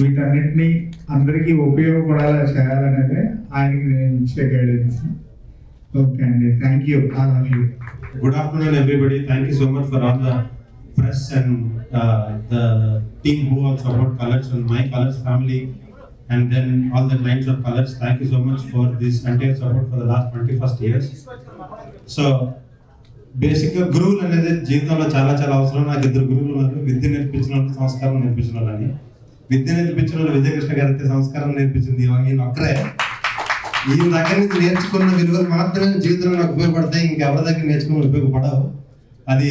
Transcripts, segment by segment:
వీటన్నిటినీ అందరికీ ఉపయోగపడేలా చేయాలనేదే ఆయనకి నేను ఇచ్చే గైడెన్స్ ఓకే అండి thank you I love you good afternoon everybody thank you so much for all the press and the team who all support Colors and my Colors family and then all the clients of Colors thank you so much for this entire support for the last twenty first years so బేసిక్గా గురువులు అనేది జీవితంలో చాలా చాలా అవసరం నాకు ఇద్దరు గురువులు ఉన్నారు విద్య నేర్పించిన వాళ్ళు సంస్కారం నేర్పించిన వాళ్ళని విద్య నేర్పించిన వాళ్ళు విజయకృష్ణ గారు అయితే సంస్కారం నేర్పించింది ఈయన ఒక్కరే. ఈయన దగ్గర నుంచి నేర్చుకున్న విలువలు మాత్రమే జీవితంలో నాకు ఉపయోగపడతాయి. ఇంకెవరి దగ్గర నేర్చుకుని ఉపయోగపడవు. అది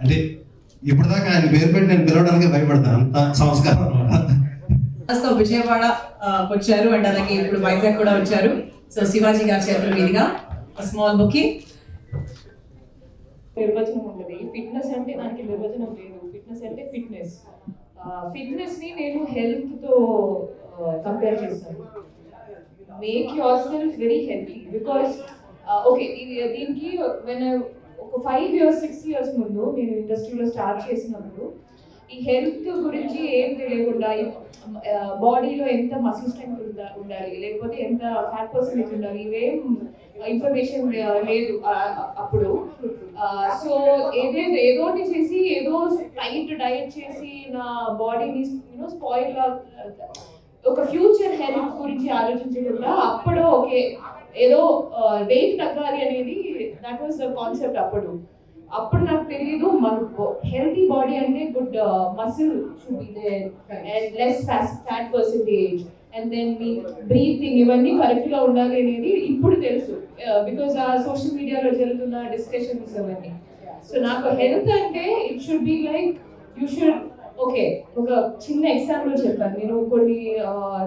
అంటే ఇప్పటిదాకా ఆయన పేరు పెట్టి నేను పిలవడానికి భయపడతాను. అంత సంస్కారం విజయవాడ వచ్చారు అండ్ అలాగే ఇప్పుడు వైజాగ్ కూడా వచ్చారు. సో శివాజీ గారి చేతుల మీదుగా స్మాల్ బుకింగ్ నిర్వచనం ఉండదు. ఫిట్నెస్ అంటే దానికి నిర్వచనం లేదు. ఫిట్నెస్ అంటే ఫిట్నెస్. ఫిట్నెస్ని నేను హెల్త్తో కంపేర్ చేస్తాను. Make yourself very healthy because okay ఇది దీనికి వెన్ ఒక ఫైవ్ ఇయర్స్ సిక్స్ ఇయర్స్ ముందు నేను ఇండస్ట్రీలో స్టార్ట్ చేసినప్పుడు ఈ హెల్త్ గురించి ఏం తెలియకుండా బాడీలో ఎంత మసిల్ స్ట్రెంగ్త్ ఉండాలి లేకపోతే ఎంత ఫ్యాట్ పర్సెంటేజ్ ఉండాలి ఇవేం ఇన్ఫర్మేషన్ లేదు అప్పుడు సో ఏదేదో ఏదో ఒకటి చేసి ఏదో టైట్ డయట్ చేసి నా బాడీని యూనో స్పాయిల్ ఒక ఫ్యూచర్ హెల్త్ గురించి ఆలోచించకుండా అప్పుడు ఓకే ఏదో వెయిట్ తగ్గాలి అనేది దట్ వాస్ ద కాన్సెప్ట్ అప్పుడు. అప్పుడు నాకు తెలియదు మన హెల్తీ బాడీ అంటే good muscle should be there and less fat percentage and then me breathing ఇవన్నీ కరెక్ట్గా ఉండాలి అనేది ఇప్పుడు తెలుసు. Uh, బికాస్ ఆ సోషల్ మీడియాలో జరుగుతున్న డిస్కషన్స్ అవన్నీ. సో నాకు హెల్త్ అంటే it should be like you should okay ఒక చిన్న ఎగ్జాంపుల్ చెప్పాను. నేను కొన్ని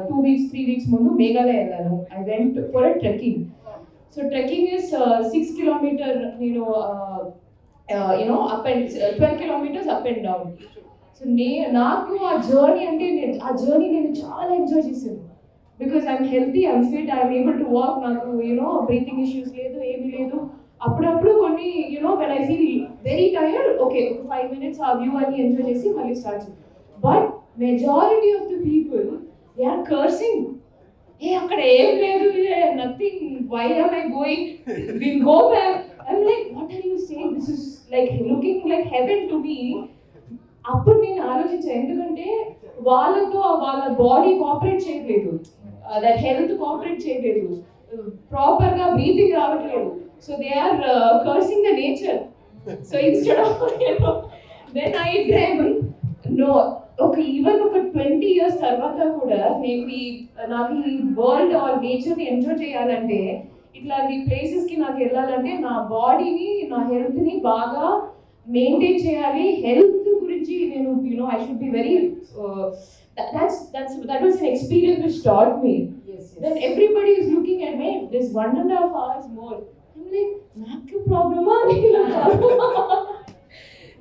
టూ వీక్స్ త్రీ వీక్స్ ముందు మేఘాలయ వెళ్ళాను. I went for a trekking so trekking is six kilometre నేను you know up and twelve kilometres up and down so నే నాకు ఆ జర్నీ అంటే నేను ఆ జర్నీ నేను చాలా ఎంజాయ్ చేశాను. Because I'm healthy I'm fit I'm able to walk నాకు యూనో బ్రీతింగ్ ఇష్యూస్ లేదు ఏమీ లేదు. అప్పుడప్పుడు కొన్ని you know when I feel very tired okay ఒక ఫైవ్ మినిట్స్ ఆ వ్యూ అని ఎంజాయ్ చేసి మళ్ళీ start but majority of the people they are cursing ఏ అక్కడ ఏం లేదు nothing why am I going will go back I'm like what are you saying this is like looking like heaven to me అప్పుడు ఆలోచించారు ఎందుకంటే వాళ్ళతో వాళ్ళ body cooperate చేయట్లేదు. That health cooperate చేయలేదు ప్రాపర్గా బ్రీతింగ్ రావట్లేదు. So they are cursing the nature so instead of then I drive no ఒక ఈవెన్ ఒక ట్వంటీ ఇయర్స్ తర్వాత కూడా నేను ఈ నాకు ఈ వరల్డ్ ఆర్ నేచర్ని ఎంజాయ్ చేయాలంటే ఇట్లాంటి ప్లేసెస్కి నాకు వెళ్ళాలంటే నా బాడీని నా హెల్త్ని బాగా మెయింటైన్ చేయాలి. Health Ji you know, I should be very. Uh, that, that's that's that was an experience which taught me. Yes, yes. Then everybody is looking at me. There's one and a half hours more. I'm like, not a problem.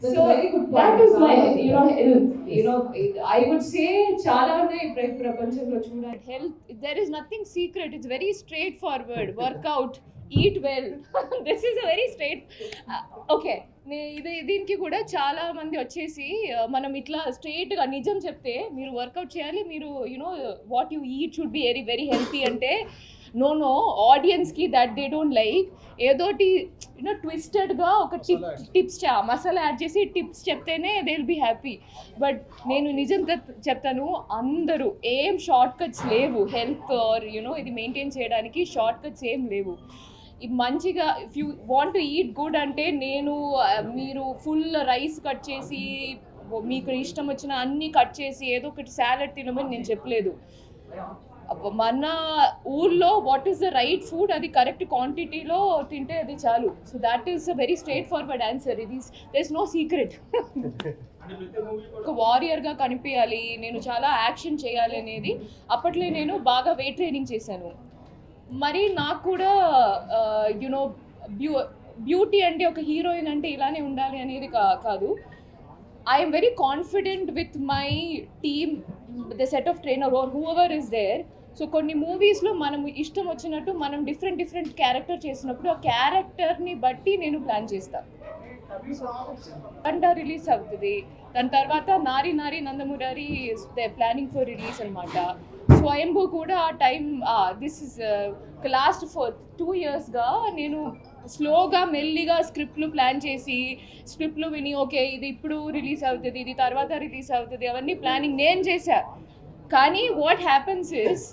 so that is my you know health. You know, I would say chala prapanchamlo. Health. There is nothing secret. It's very straightforward. Workout. Eat well this is a very straight okay ఇది దీనికి కూడా చాలా మంది వచ్చేసి uh, మనం ఇట్లా straight గా నిజం చెప్తే మీరు వర్కౌట్ చేయాలి మీరు you know what you eat should be very very healthy అంటే నో నో ఆడియన్స్కి దట్ దే డోంట్ లైక్ ఏదోటి యూనో ట్విస్టెడ్గా ఒక టిప్ టిప్స్ మసాలా యాడ్ చేసి టిప్స్ చెప్తేనే they will be happy but నేను నిజం చెప్- చెప్తాను అందరూ ఏం షార్ట్ కట్స్ లేవు హెల్త్ ఆర్ యూనో ఇది మెయింటైన్ చేయడానికి షార్ట్ కట్స్ ఏం లేవు. మంచిగా if you want to eat good అంటే నేను మీరు ఫుల్ రైస్ కట్ చేసి మీకు ఇష్టం వచ్చిన అన్ని కట్ చేసి ఏదో ఒకటి సాలెడ్ తినమని నేను చెప్పలేదు. మన ఊళ్ళో what is the right food అది కరెక్ట్ క్వాంటిటీలో తింటే అది చాలు. So that is a very straightforward answer ఇది దర్ నో సీక్రెట్ ఒక వారియర్గా కనిపించాలి నేను చాలా యాక్షన్ చేయాలి అనేది అప్పట్లో నేను బాగా వెయిట్ ట్రైనింగ్ చేశాను. మరి నాకు కూడా యునో బ్యూ బ్యూటీ అంటే ఒక హీరోయిన్ అంటే ఇలానే ఉండాలి అనేది కా- కాదు. I'm very confident with my team the set of trainer or whoever is there so కొన్ని మూవీస్లో మనం ఇష్టం వచ్చినట్టు మనం డిఫరెంట్ డిఫరెంట్ క్యారెక్టర్ చేసినప్పుడు ఆ క్యారెక్టర్ని బట్టి నేను ప్లాన్ చేస్తాను అంట రిలీజ్ అవుతుంది. దాని తర్వాత Nari Nari నందమురారి planning for release అనమాట స్వయంభూ కూడా ఆ time this is last four two ఇయర్స్గా నేను స్లోగా మెల్లిగా స్క్రిప్ట్లు ప్లాన్ చేసి స్క్రిప్ట్లు విని ఓకే ఇది ఇప్పుడు రిలీజ్ అవుతుంది ఇది తర్వాత రిలీజ్ అవుతుంది అవన్నీ ప్లానింగ్ నేను చేశా. కానీ వాట్ హ్యాపెన్స్ ఇస్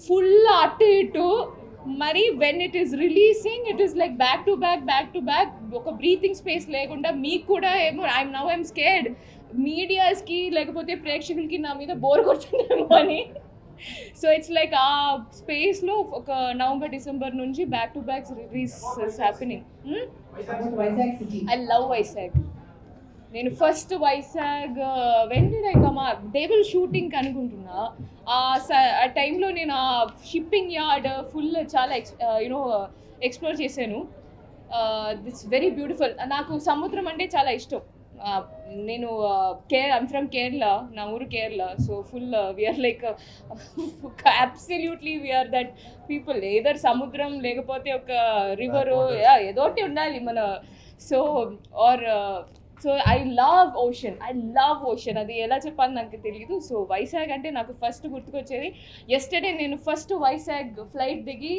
ఫుల్ అటు ఇటు మరి when it is releasing it is like back to back back to back ఒక బ్రీతింగ్ స్పేస్ లేకుండా మీకు కూడా ఏమో ఐఎమ్ నవ్ ఐఎమ్ స్కేర్డ్ మీడియాస్కి లేకపోతే ప్రేక్షకులకి నా మీద బోర్ కొడుతుందేమో అని సో ఇట్స్ లైక్ ఆ స్పేస్లో ఒక నవంబర్ డిసెంబర్ నుంచి back to back release happening Vizag I love Vizag నేను ఫస్ట్ వైజాగ్ వెన్ లైక్ మా కమ్ డేబుల్ షూటింగ్ అనుకుంటున్నా. ఆ ఆ టైంలో నేను ఆ షిప్పింగ్ యార్డ్ ఫుల్ చాలా ఎక్స్ యూనో ఎక్స్ప్లోర్ చేశాను. దిట్స్ వెరీ బ్యూటిఫుల్ నాకు సముద్రం అంటే చాలా ఇష్టం. నేను కేర్ ఐమ్ ఫ్రమ్ కేరళ నా ఊరు Kerala so full we are like absolutely we are that people either సముద్రం లేకపోతే ఒక రివరు ఏదోటి ఉండాలి మన. So or so I love ocean I love ocean అది ఎలా చెప్పాలి నాకు తెలియదు సో వైజాగ్ అంటే నాకు ఫస్ట్ గుర్తుకొచ్చేది. ఎస్టర్డే నేను ఫస్ట్ వైజాగ్ ఫ్లైట్ దిగి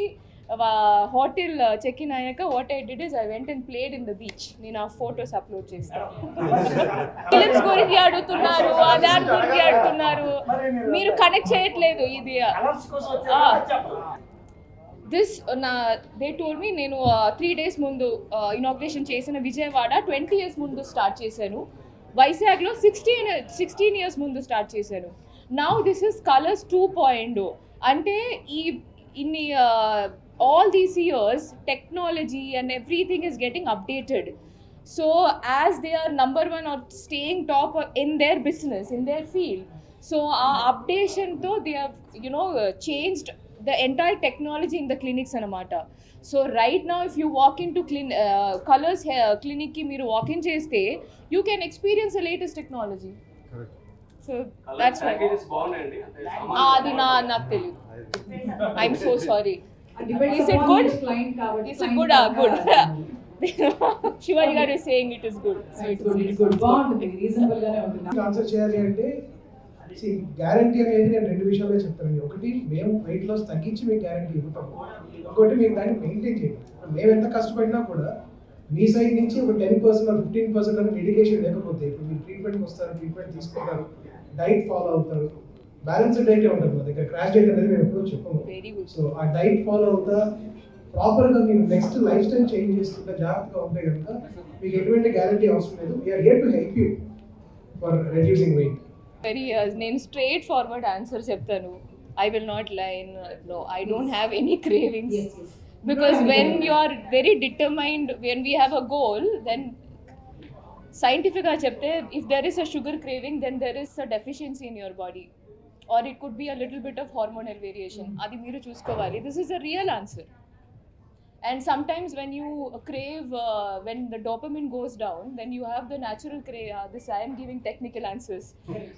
హోటల్ uh, చెక్ ఇన్ అయ్యాక what I did is I went and played in the beach నేను ఆ ఫొటోస్ అప్లోడ్ చేస్తాను ఫిలిమ్స్ గురించి అడుగుతున్నారు అదాన్ గురించి అడుగుతున్నారు. మీరు కనెక్ట్ చేయట్లేదు ఇది. దిస్ uh, నా దే టోల్ మీ నేను uh, త్రీ డేస్ ముందు ఇనాగ్రేషన్ చేసిన విజయవాడ ట్వంటీ ఇయర్స్ ముందు స్టార్ట్ చేశాను. వైజాగ్లో సిక్స్టీన్ సిక్స్టీన్ ఇయర్స్ ముందు స్టార్ట్ చేశాను. Now this is Kolors two point అంటే ఈ ఇన్ని all these years technology and everything is getting updated so as they are number one are staying top in their business in their field so uh అప్డేషన్తో they have you know changed the entire technology in the clinics అనమాట so right నా if you walk in to Clin Colours క్లినిక్కి మీరు walk in చేస్తే you can experience the latest technology so that's why packages బాగున్నాయండి అంటే అది నా నాకు తెలియదు I'm so sorry Ah. Shivaji గారు saying it is good so It's good, it's good. బాగుంటుంది రీజనబుల్ గానే ఉంటుంది. ఆన్సర్ చేయాలి అంటే గ్యారంటీ అనేది నేను రెండు విషయాలే చెప్తాను. ఒకటి మేము వెయిట్ లాస్ తగ్గించి మీకు గ్యారంటీ ఇవ్వటం. ఇంకోటి మీరు దాన్ని మెయింటైన్ చేయండి మేము ఎంత కష్టపడినా కూడా మీ సైడ్ నుంచి ఒక టెన్ పర్సెంట్ ఫిఫ్టీన్ పర్సెంట్ అని డెడికేషన్ లేకపోతే ఇప్పుడు మీరు ట్రీట్మెంట్కి వస్తారు ట్రీట్మెంట్ తీసుకుంటారు డైట్ ఫాలో అవుతారు. బ్యాలెన్స్డ్ డైట్ ఉంటుంది మా దగ్గర. క్రాష్ డైట్ అనేది మేము ఎప్పుడూ చెప్పము. వెరీ గుడ్ సో ఆ డైట్ ఫాలో అవుతా ప్రాపర్గా మీరు నెక్స్ట్ లైఫ్ స్టైల్ చేంజ్ చేసుకుంటే జాగ్రత్తగా ఉంటే కనుక మీకు ఎటువంటి గ్యారంటీ అవసరం లేదు. We're here to help you for reducing weight very నేను స్ట్రేట్ ఫార్వర్డ్ ఆన్సర్ చెప్తాను. I will not line no I don't have any cravings Yes, yes. because You don't have when any you are very determined when we have a goal then scientifically చెప్తే if there is a sugar craving then there is a deficiency in your body. or it could be a little bit of hormonal variation అది మీరు చూసుకోవాలి this is a real answer and sometimes when you crave uh, when the dopamine goes down then you have the natural crave uh, this i am giving technical answers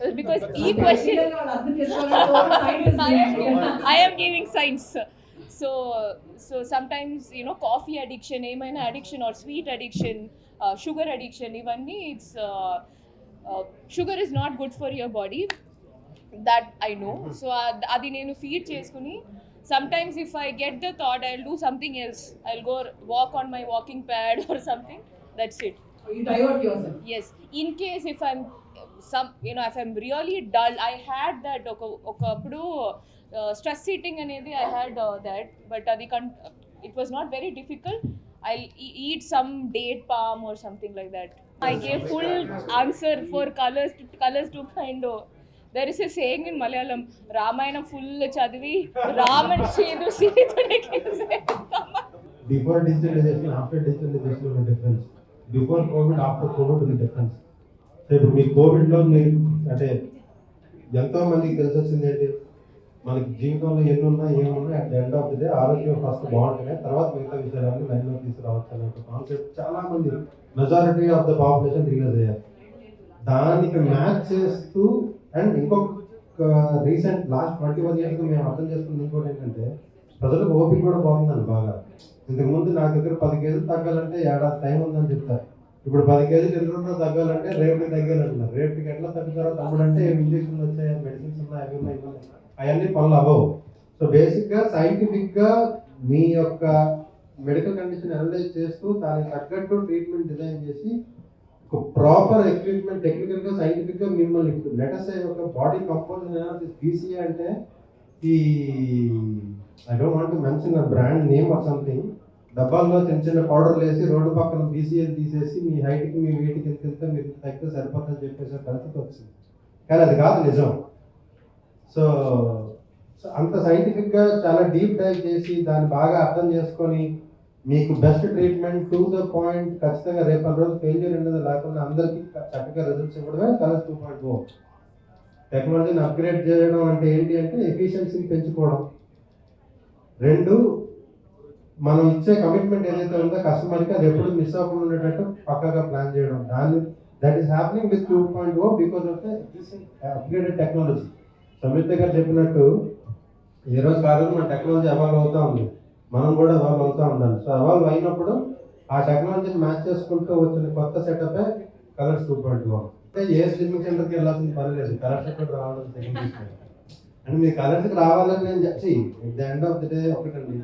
Uh, because e question Technical గా వాళ్ళు అర్థం చేసుకోవాలంటే science is I am, different. I am giving science. So, so sometimes you know, coffee addiction, ఏమైనా addiction or sweet addiction, uh, sugar addiction, ఇవన్నీ it's uh, uh, sugar is not good for your body. That I know. So uh, అది నేను feed చేసుకుని sometimes if I get the thought I'll do something else. I'll go walk on my walking pad or something. That's it. You divert yourself. Yes. In case if I'm some you know if I'm really dull, I had that ఒక ఒకప్పుడు stress eating అనేది I had that but అది can it was not very difficult I eat some date palm or something like that I gave full answer for Kolors Kolors to kind there is a saying in Malayalam Ramayanam full చదివి రామన్ సీదు before digitalisation after digitalisation ఉన్న difference before covid after covid ఉన్న difference ఇప్పుడు మీ కోవిడ్లో మీరు అంటే ఎంతో మందికి తెలిసి వచ్చింది ఏంటి? మనకి జీవితంలో ఎన్ని ఉన్నా ఏమున్నా at end of the day ఆరోగ్యం ఫస్ట్ బాగుంటుంది తర్వాత మిగతా విషయాలన్నీ లైన్లో తీసుకురావచ్చు అనే కాన్సెప్ట్ చాలా మంది majority of the population realise అయ్యారు. దానికి మ్యాచ్ చేస్తూ అండ్ ఇంకొక recent last twenty one years మేము అర్థం చేసుకున్న ఇంకోటి ఏంటంటే ప్రజలకు ఓపిక కూడా బాగుందండి బాగా. ఇంతకు ముందు నా దగ్గర పది కేజీలు తగ్గాలంటే ఏడాది టైం ఉందని చెప్తారు. ఇప్పుడు పది కేజీలు ఎదురున్నా తగ్గాలంటే రేపటికి తగ్గాలంటున్నారు రేపటికి ఎట్లా తగ్గుతారో తమ్ముడు ఏమి ఇంజక్షన్లు వచ్చాయి మెడిసిన్స్ ఉన్నాయి అవి ఉన్నాయి అవన్నీ పనులు అవ్వవు. సో బేసిక్గా సైంటిఫిక్గా మీ యొక్క మెడికల్ కండిషన్ అనలైజ్ చేస్తూ దానికి తగ్గట్టు ట్రీట్మెంట్ డిజైన్ చేసి ప్రాపర్ ఎక్విప్మెంట్ టెక్నికల్గా సైంటిఫిక్గా మిమ్మల్ని ఇప్పుడు లెటర్స్ ఒక బాడీ కంపోజిషన్ అనాలిసిస్ బీసీఏ అంటే ఈ I don't want mention brand name or something డబ్బాల్లో చిన్న చిన్న పౌడర్లు వేసి రోడ్డు పక్కన బీసీఎల్ తీసేసి మీ హైట్కి మీ వెయిట్కి ఎంత వెళ్తే మీరు తగ్గితే సరిపోతుందని చెప్పేసి పరిస్థితి వచ్చింది. కానీ అది కాదు నిజం. సో సో అంత సైంటిఫిక్గా చాలా డీప్ డైవ్ చేసి దాన్ని బాగా అర్థం చేసుకొని మీకు best treatment to the point ఖచ్చితంగా రేపటి రోజు ఫెయిల్యూర్ అనేది లేకుండా అందరికీ చక్కగా రిజల్ట్స్ ఇవ్వడమే కలర్స్ టూ పాయింట్ ఓ టెక్నాలజీని అప్గ్రేడ్ చేయడం అంటే ఏంటి అంటే ఎఫిషియన్సీని పెంచుకోవడం. రెండు మనం ఇచ్చే కమిట్మెంట్ ఏదైతే ఉందో కస్టమర్కి అది ఎప్పుడు మిస్ అవ్వకుండా ఉండేటట్టు పక్కగా ప్లాన్ చేయడం. దాన్ని that is happening with two point o because of the upgraded technology Samitha గారు చెప్పినట్టు ఈరోజు కాదు కాలంలో మన టెక్నాలజీ అవాల్వ్ అవుతా ఉంది. మనం కూడా ఎవాల్వ్ అవుతూ ఉండాలి. సో ఎవాల్వ్ అయినప్పుడు ఆ టెక్నాలజీని మ్యాచ్ చేసుకుంటూ వచ్చిన కొత్త setup Kolors two point one అంటే ఏ స్విమ్మింగ్ సెంటర్కి వెళ్ళాల్సిన పని లేదు. కలర్ సెంటర్ రావాలని అండ్ మీ కలర్స్కి రావాలని నేను చెప్పి the end of the day ఒకటండి.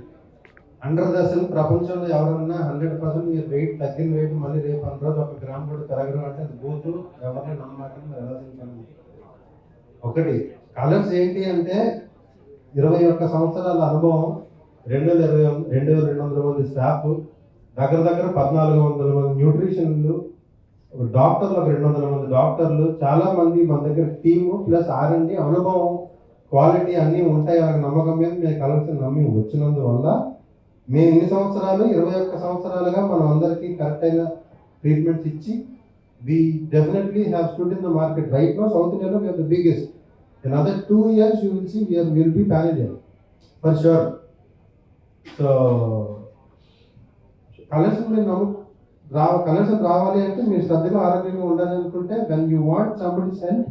అండర్ దశలు ప్రపంచంలో ఎవరన్నా హండ్రెడ్ పర్సెంట్ మీరు వెయిట్ తగ్గిన వెయిట్ మళ్ళీ రేపు అన్న రోజు ఒక గ్రామ్ కూడా పెరగడం అంటే అది బూతు ఎవరిని నమ్మకం మీరు ఒకటి కలర్స్ ఏంటి అంటే ఇరవై ఒక్క సంవత్సరాల అనుభవం రెండు వందల ఇరవై రెండు వేల రెండు వందల మంది స్టాఫ్ దగ్గర దగ్గర పద్నాలుగు వందల మంది న్యూట్రిషన్లు డాక్టర్లు ఒక రెండు వందల మంది డాక్టర్లు చాలా మంది మన దగ్గర team plus R and D అనుభవం క్వాలిటీ అన్నీ ఉంటాయి అనే నమ్మకం మీద మేము కలర్స్ నమ్మి వచ్చినందువల్ల మేము ఇన్ని సంవత్సరాలు ఇరవై ఒక్క సంవత్సరాలుగా మనం అందరికీ కరెక్ట్ అయిన ట్రీట్మెంట్స్ ఇచ్చి we definitely have stood in the market right no south ఇండియాలో we're the biggest in other two years you will see we're will be pan India for sure so Kolors మీరు నమ్ము రా colours రావాలి అంటే మీరు శ్రద్ధగా ఆరోగ్యంగా ఉండాలి అనుకుంటే when you want somebody sell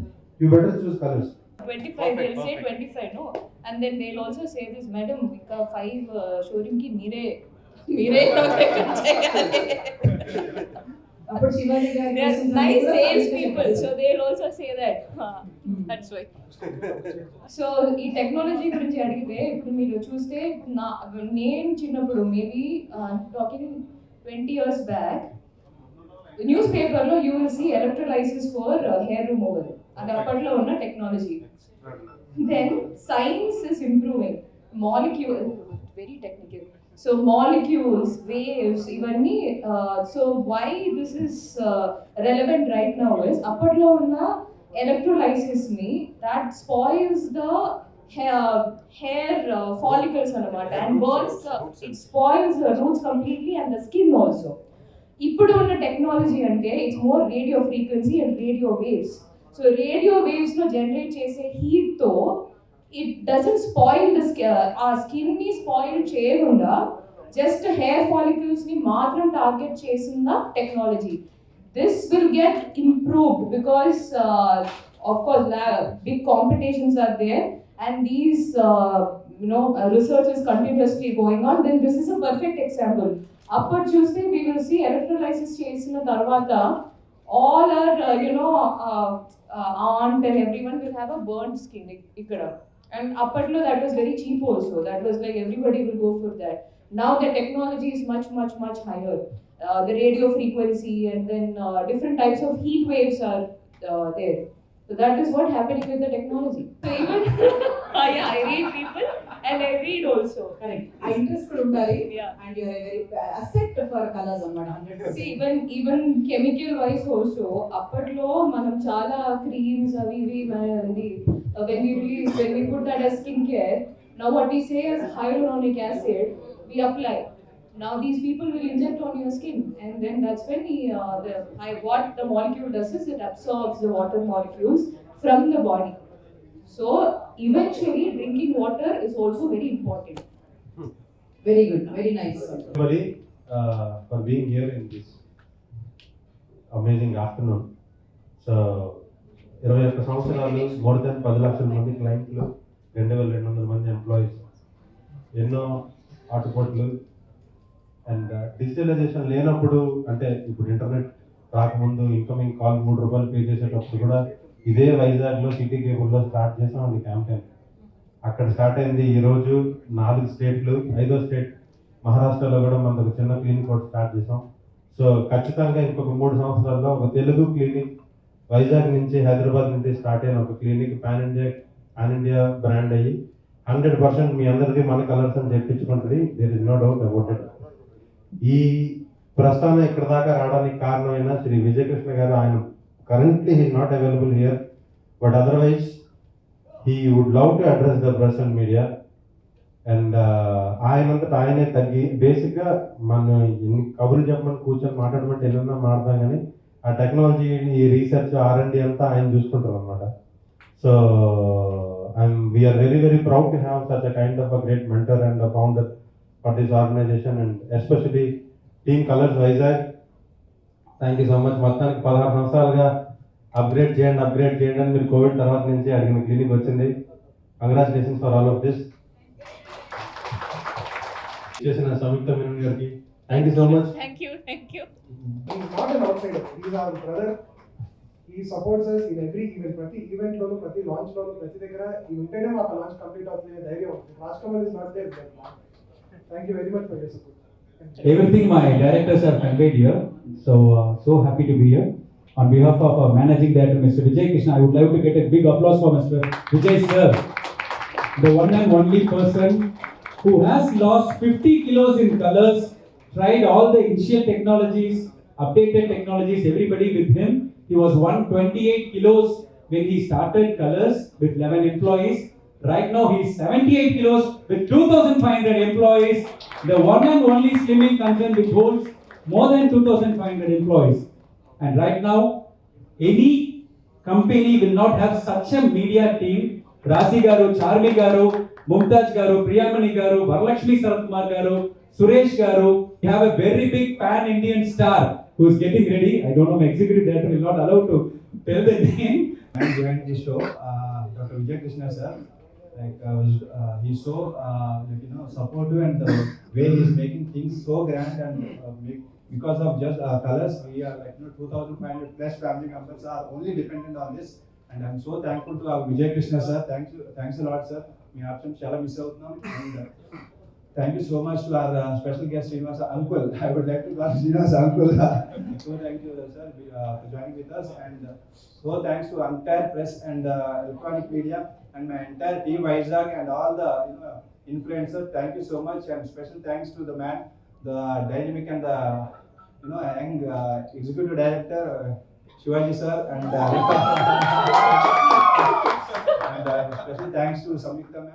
you better choose Kolors 25 they'll say 25 no? And then they'll also say this madam ఇంకా ఫైవ్ షోరూమ్కి మీరే మీరే చేయాలి. అప్పుడు శివాజీ గారి they are కోసం nice కూడా sales service people so they'll also say that huh, that's why so ఈ టెక్నాలజీ గురించి అడిగితే ఇప్పుడు మీరు చూస్తే నా నేను చిన్నప్పుడు maybe talking twenty years back news పేపర్లో you will see electrolysis for hair removal అది అప్పట్లో ఉన్న technology. Then science is improving. Molecule very technical. So molecules waves ఇవన్నీ uh, so why this is uh, relevant right now is అప్పట్లో ఉన్న electrolysis ని that spoils the hair hair uh, follicles అన్నమాట and burns the, it spoils the roots completely and the skin also ఇప్పుడు ఉన్న technology అంటే it's more radio frequency and radio waves so radio వేవ్స్లో generate చేసే హీట్తో it doesn't spoil the ఆ స్కిన్ని spoil చేయకుండా just hair ఫాలిక్యూల్స్ని మాత్రం టార్గెట్ చేసిన technology this will get improved because of course big competitions are there and these you know uh, research is continuously going on. Then this is a perfect అప్పుడు చూస్తే we will see electrolysis చేసిన తర్వాత all or you know aunt and everyone will have a burn skin ఇక్కడ. And Appatlo, that was very cheap also. That was like everybody will go for that. Now the technology is much, much, much higher. Uh, the radio frequency and then uh, different types of heat waves are uh, there. So that is what happening with the technology. So even yeah, I read people and I read also. Correct. I interest Kudumbai yeah. and you are a very uh, asset for colors on See even even chemical wise also. Appatlo manam chala creams avi ivi uh, when we release, when we put that as skincare, now what we say is hyaluronic acid, we apply. Now these people will inject on your skin, and then that's when the, uh, the what the molecule does is it absorbs the water molecules from the body. So eventually, drinking water is also very important. Hmm. Very good, very nice. Everybody, uh, for being here in this amazing afternoon. So ఇరవై ఒక్క సంవత్సరాలు more than పది లక్షల మంది క్లయింట్లు రెండు వేల రెండు వందల మంది ఎంప్లాయీస్ ఎన్నో ఆటుపోట్లు అండ్ డిజిటలైజేషన్ లేనప్పుడు అంటే ఇప్పుడు ఇంటర్నెట్ రాకముందు ఇన్కమింగ్ కాల్ మూడు రూపాయలు పే చేసేటప్పుడు కూడా ఇదే వైజాగ్లో సిటీ కేబుల్లో స్టార్ట్ చేసాం అది క్యాంపెయిన్ అక్కడ స్టార్ట్ అయింది ఈరోజు నాలుగు స్టేట్లు ఐదో స్టేట్ మహారాష్ట్రలో కూడా మనకు చిన్న క్లినిక్ కూడా స్టార్ట్ చేసాం. సో ఖచ్చితంగా ఇంకొక మూడు సంవత్సరాల్లో ఒక తెలుగు క్లినిక్ వైజాగ్ నుంచి హైదరాబాద్ నుంచి స్టార్ట్ అయిన ఒక clinic pan India pan India brand అయ్యి హండ్రెడ్ పర్సెంట్ మీ అందరిది మన కలర్స్ అని చెప్పించుకుంటుంది. There is no doubt about it ఈ ప్రస్థానం ఇక్కడ దాకా రావడానికి కారణమైన శ్రీ విజయకృష్ణ గారు ఆయన currently he not available here but otherwise he would love to address the press and media and ఆయనంతట ఆయనే తగ్గి బేసిక్గా మనం ఎన్ని కబుర్లు చెప్పమని కూర్చొని మాట్లాడమంటే ఎన్నన్నా మాడతాం కానీ ఆ టెక్నాలజీ రీసెర్చ్ ఆర్ అండ్ అంతా ఆయన చూసుకుంటారు అనమాట so I'm we're very very proud to have such a kind of a great mentor and a founder for this organisation and especially team Kolors Vizag. Thank you so much. మొత్తానికి పదహారు సంవత్సరాలుగా upgrade చేయండి upgrade చేయండి అని మీరు Covid తర్వాత నుంచి అడిగిన క్లినిక్ వచ్చింది. Congratulations for all of this చేసిన సంయుక్త మీనన్ గారికి thank you so much. Thank you thank you. He's not an outsider. He's our brother. He supports us in every event. ప్రతి ఈవెంట్ లోను ప్రతి లాంచ్ లోను ప్రతి దగ్గర ఈ ఉంటేనే మాకు లాంచ్ కంప్లీట్ అవుతుంది అనే ధైర్యం Raj Kamal is not there thank you very much for your support Everything my directors have conveyed here, so uh, so happy to be here. On behalf of our managing director, Mr. Vijay Krishna, I would like to get a big applause for Mr. Vijay sir, the one and only person who has lost 50 kilos in colors, tried all the initial technologies, updated technologies, everybody with him. He was 128 kilos when he started colors with 11 employees. Right now, he's 78 kilos with 2,500 employees. The one and only slimming concern which holds more than 2,500 employees. And right now, any company will not have such a media team. Rasi Garu, Charmi Garu, Mumtaz Garu, Priyamani Garu, Varalakshmi Saratkumar Garu, Suresh Garu. We have a very big pan-Indian star who is getting ready. I don't know, my executive director is not allowed to tell the name. I joined this show, uh, Dr. Sir. Like I uh, he's so uh, like you know supportive and the way he's making things so grand and uh, make, because of just uh, colors, we are like you know 2,500 plus family members are only dependent on this. And I'm so thankful to our Vijay Krishna sir. Thanks, thanks a lot sir. మీ option చాలా miss అవుతున్నాం Thank you so much to our uh, special guest, Srinivasa Uncle. I would like to call Srinivasa Uncle. so thank you, uh, sir, uh, for joining with us. And uh, so thanks to entire press and electronic media and my entire team, Vizag, and all the you know. Thank you so much, and special thanks to the man, the dynamic and the you know young uh, executive director uh, Shivaji sir, and, uh, and uh, special thanks to Samyuktam